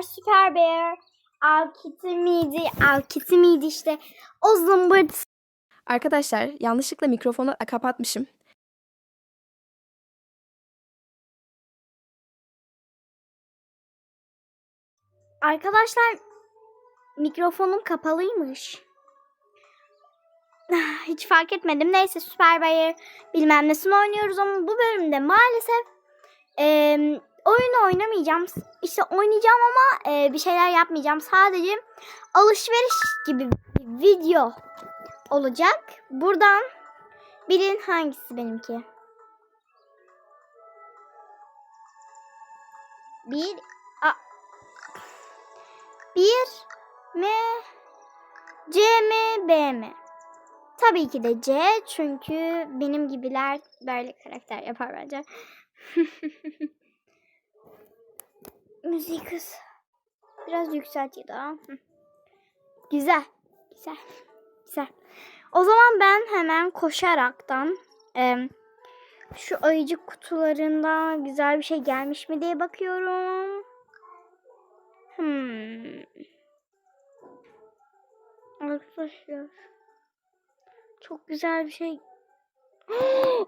arkadaşlar. Süper Bear. Alkiti miydi? Alkiti miydi işte? O zımbırt. Arkadaşlar yanlışlıkla mikrofonu kapatmışım. Arkadaşlar mikrofonum kapalıymış. Hiç fark etmedim. Neyse Süper Bear bilmem nesini oynuyoruz ama bu bölümde maalesef eee oyun oynamayacağım. İşte oynayacağım ama eee, bir şeyler yapmayacağım. Sadece alışveriş gibi bir video olacak. Buradan bilin hangisi benimki. Bir a, bir mi C mi B mi? Tabii ki de C çünkü benim gibiler böyle karakter yapar bence. Müziği kız. Biraz yükselt ya da. Güzel. Güzel. Güzel. O zaman ben hemen koşaraktan em, şu ayıcık kutularında güzel bir şey gelmiş mi diye bakıyorum. Hmm. Arkadaşlar. Çok güzel bir şey.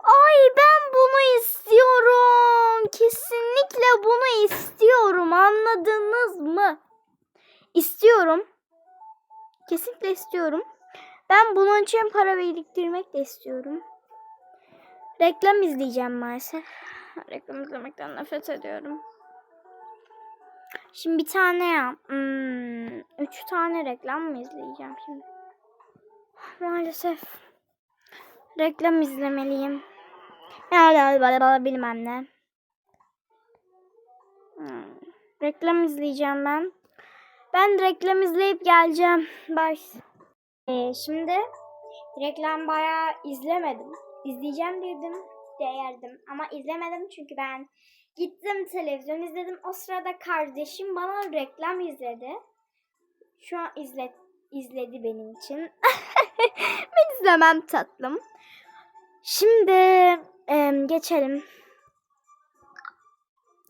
Ay ben bunu istiyorum. Kesinlikle bunu istiyorum. Anladınız mı? İstiyorum. Kesinlikle istiyorum. Ben bunun için para biriktirmek de istiyorum. Reklam izleyeceğim maalesef. Reklam izlemekten nefret ediyorum. Şimdi bir tane ya. Hmm, üç tane reklam mı izleyeceğim şimdi? Maalesef. Reklam izlemeliyim. Bilmem ne. Hmm, Reklam izleyeceğim ben. Ben reklam izleyip geleceğim. Bye. Ee, şimdi reklam bayağı izlemedim. İzleyeceğim dedim. Değerdim. Ama izlemedim çünkü ben gittim televizyon izledim. O sırada kardeşim bana reklam izledi. Şu an izle, izledi benim için. ben izlemem tatlım. Şimdi em, geçelim.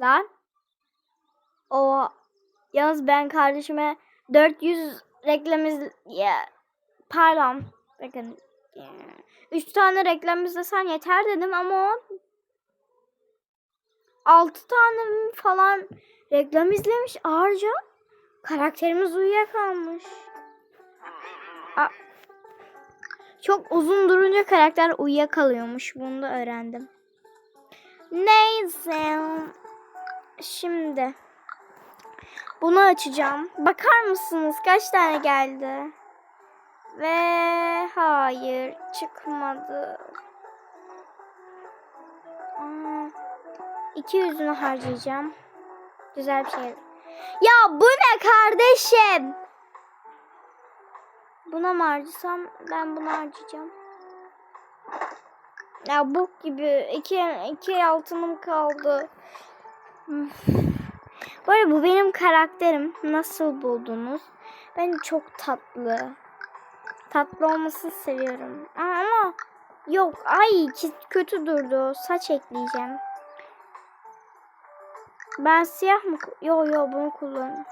Lan. O yalnız ben kardeşime 400 reklam iz... Ya, pardon. Bakın. ya, Üç tane reklam izlesen yeter dedim ama o 6 tane falan reklam izlemiş ağırca. Karakterimiz uyuyakalmış. Aa, çok uzun durunca karakter uyuyakalıyormuş. Bunu da öğrendim. Neyse. Şimdi. Bunu açacağım. Bakar mısınız kaç tane geldi? Ve hayır çıkmadı. Aa, 200'ünü harcayacağım. Güzel bir şey. Ya bu ne kardeşim? Buna mı harcasam? Ben bunu harcayacağım. Ya bok gibi. iki, iki altınım kaldı. Bu arada bu benim karakterim. Nasıl buldunuz? Ben çok tatlı. Tatlı olmasını seviyorum. Ama yok. Ay kötü durdu. Saç ekleyeceğim. Ben siyah mı? Yo yo bunu kullan.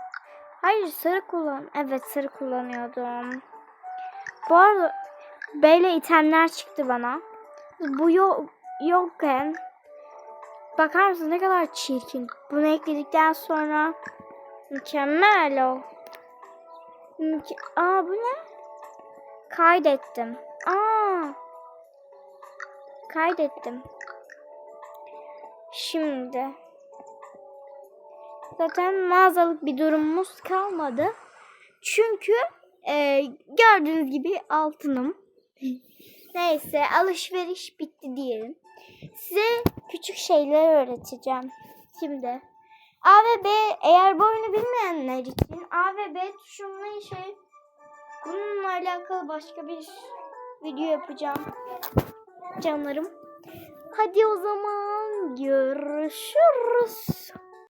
Hayır sarı kullan. Evet sarı kullanıyordum. Bu arada böyle itemler çıktı bana. Bu yok yokken bakar mısınız ne kadar çirkin. Bunu ekledikten sonra mükemmel o. Müke Aa bu ne? Kaydettim. Aa. Kaydettim. Şimdi zaten mağazalık bir durumumuz kalmadı. Çünkü e, gördüğünüz gibi altınım. Neyse alışveriş bitti diyelim. Size küçük şeyler öğreteceğim. Şimdi A ve B eğer bu oyunu bilmeyenler için A ve B tuşunun şey bununla alakalı başka bir video yapacağım. Canlarım. Hadi o zaman görüşürüz.